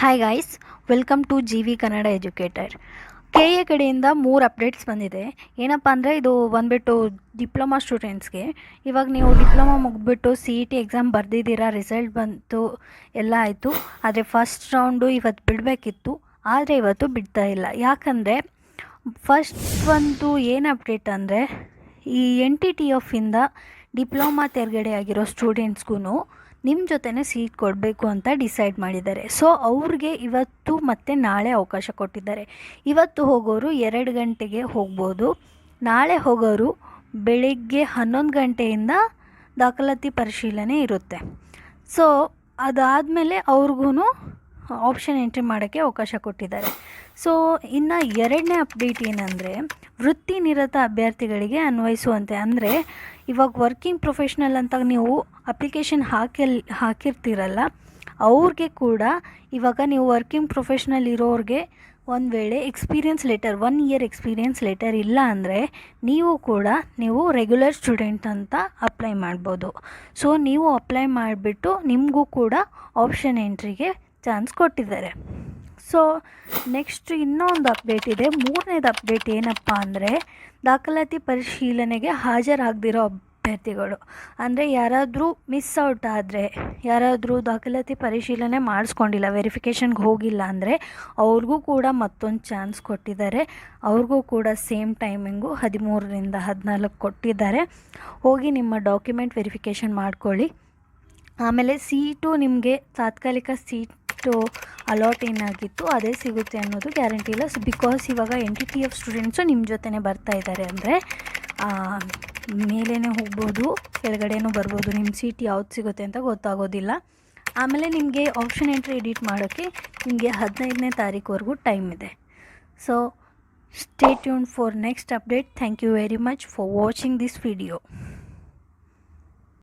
Hi guys welcome to G V Kannada educator K A ಕಡೆಯಿಂದ ಮೂರು updates ಬಂದಿದೆ. ಏನಪ್ಪ ಅಂದರೆ ಇದು ಬಂದುಬಿಟ್ಟು ಡಿಪ್ಲೊಮಾ ಸ್ಟೂಡೆಂಟ್ಸ್ಗೆ ಇವಾಗ ನೀವು ಡಿಪ್ಲೊಮಾ ಮುಗಿದ್ಬಿಟ್ಟು ಸಿ ಇ ಟಿ ಎಕ್ಸಾಮ್ ಬರೆದಿದ್ದೀರಾ ರಿಸಲ್ಟ್ ಬಂತು, ಎಲ್ಲ ಆಯಿತು. ಆದರೆ ಫಸ್ಟ್ ರೌಂಡು ಇವತ್ತು ಬಿಡಬೇಕಿತ್ತು. ಆದರೆ ಇವತ್ತು ಬಿಡ್ತಾ ಇಲ್ಲ. ಯಾಕಂದರೆ ಫಸ್ಟ್ ಒಂದು ಏನು ಅಪ್ಡೇಟ್ ಅಂದರೆ ಈ ಎನ್ ಟಿ ಟಿ ಎಫಿಂದ ಡಿಪ್ಲೊಮಾ ತೆರಗಡೆ ಆಗಿರೋ ಸ್ಟೂಡೆಂಟ್ಸ್ಗೂ ನಿಮ್ಮ ಜೊತೆನೇ ಸೀಟ್ ಕೊಡಬೇಕು ಅಂತ ಡಿಸೈಡ್ ಮಾಡಿದ್ದಾರೆ. ಸೊ ಅವ್ರಿಗೆ ಇವತ್ತು ಮತ್ತು ನಾಳೆ ಅವಕಾಶ ಕೊಟ್ಟಿದ್ದಾರೆ. ಇವತ್ತು ಹೋಗೋರು ಎರಡು ಗಂಟೆಗೆ ಹೋಗ್ಬೋದು. ನಾಳೆ ಹೋಗೋರು ಬೆಳಿಗ್ಗೆ ಹನ್ನೊಂದು ಗಂಟೆಯಿಂದ ದಾಖಲಾತಿ ಪರಿಶೀಲನೆ ಇರುತ್ತೆ. ಸೊ ಅದಾದಮೇಲೆ ಅವ್ರಿಗೂ ಆಪ್ಷನ್ ಎಂಟ್ರಿ ಮಾಡೋಕ್ಕೆ ಅವಕಾಶ ಕೊಟ್ಟಿದ್ದಾರೆ. ಸೊ ಇನ್ನು ಎರಡನೇ ಅಪ್ಡೇಟ್ ಏನಂದರೆ ವೃತ್ತಿ ನಿರತ ಅಭ್ಯರ್ಥಿಗಳಿಗೆ ಅನ್ವಯಿಸುವಂತೆ. ಅಂದರೆ ಇವಾಗ ವರ್ಕಿಂಗ್ ಪ್ರೊಫೆಷ್ನಲ್ ಅಂತ ನೀವು ಅಪ್ಲಿಕೇಶನ್ ಹಾಕಿಲ್, ಹಾಕಿರ್ತೀರಲ್ಲ, ಅವ್ರಿಗೆ ಕೂಡ ಇವಾಗ ನೀವು ವರ್ಕಿಂಗ್ ಪ್ರೊಫೆಷ್ನಲ್ ಇರೋರಿಗೆ ಒಂದು ವೇಳೆ experience letter one year experience letter ಇಲ್ಲ ಅಂದರೆ ನೀವು ಕೂಡ ನೀವು ರೆಗ್ಯುಲರ್ ಸ್ಟೂಡೆಂಟ್ ಅಂತ ಅಪ್ಲೈ ಮಾಡ್ಬೋದು. ಸೊ ನೀವು ಅಪ್ಲೈ ಮಾಡಿಬಿಟ್ಟು ನಿಮಗೂ ಕೂಡ ಆಪ್ಷನ್ ಎಂಟ್ರಿಗೆ ಚಾನ್ಸ್ ಕೊಟ್ಟಿದ್ದಾರೆ. ಸೊ ನೆಕ್ಸ್ಟ್ ಇನ್ನೊಂದು ಅಪ್ಡೇಟ್ ಇದೆ. ಮೂರನೇದು ಅಪ್ಡೇಟ್ ಏನಪ್ಪ ಅಂದರೆ, ದಾಖಲಾತಿ ಪರಿಶೀಲನೆಗೆ ಹಾಜರಾಗದಿರೋ ಅಭ್ಯರ್ಥಿಗಳು. ಅಂದರೆ ಯಾರಾದರೂ ಮಿಸ್ ಔಟ್ ಆದರೆ, ಯಾರಾದರೂ ದಾಖಲಾತಿ ಪರಿಶೀಲನೆ ಮಾಡಿಸ್ಕೊಂಡಿಲ್ಲ ವೆರಿಫಿಕೇಷನ್ಗೆ ಹೋಗಿಲ್ಲ ಅಂದರೆ, ಅವ್ರಿಗೂ ಕೂಡ ಮತ್ತೊಂದು ಚಾನ್ಸ್ ಕೊಟ್ಟಿದ್ದಾರೆ. ಅವ್ರಿಗೂ ಕೂಡ ಸೇಮ್ ಟೈಮಿಂಗು ಹದಿಮೂರರಿಂದ ಹದಿನಾಲ್ಕು ಕೊಟ್ಟಿದ್ದಾರೆ. ಹೋಗಿ ನಿಮ್ಮ ಡಾಕ್ಯುಮೆಂಟ್ ವೆರಿಫಿಕೇಷನ್ ಮಾಡ್ಕೊಳ್ಳಿ. ಆಮೇಲೆ ಸೀಟು ನಿಮಗೆ ತಾತ್ಕಾಲಿಕ ಸೀಟು ಅಲಾಟ್ ಏನಾಗಿತ್ತು, ಅದೇ ಸಿಗುತ್ತೆ ಅನ್ನೋದು ಗ್ಯಾರಂಟಿ ಇಲ್ಲ. ಬಿಕಾಸ್ ಇವಾಗ N T T F students ನಿಮ್ಮ ಜೊತೆನೇ ಬರ್ತಾ ಇದ್ದಾರೆ ಅಂದರೆ ಮೇಲೇ ಹೋಗ್ಬೋದು, ಕೆಳಗಡೆನೂ ಬರ್ಬೋದು ನಿಮ್ಮ ಸೀಟ್ ಯಾವ್ದು ಸಿಗುತ್ತೆ ಅಂತ ಗೊತ್ತಾಗೋದಿಲ್ಲ. ಆಮೇಲೆ ನಿಮಗೆ ಆಪ್ಷನ್ ಎಂಟ್ರಿ ಎಡಿಟ್ ಮಾಡೋಕ್ಕೆ ನಿಮಗೆ ಹದಿನೈದನೇ ತಾರೀಕುವರೆಗೂ ಟೈಮ್ ಇದೆ. So stay tune for next update thank you very much for watching this video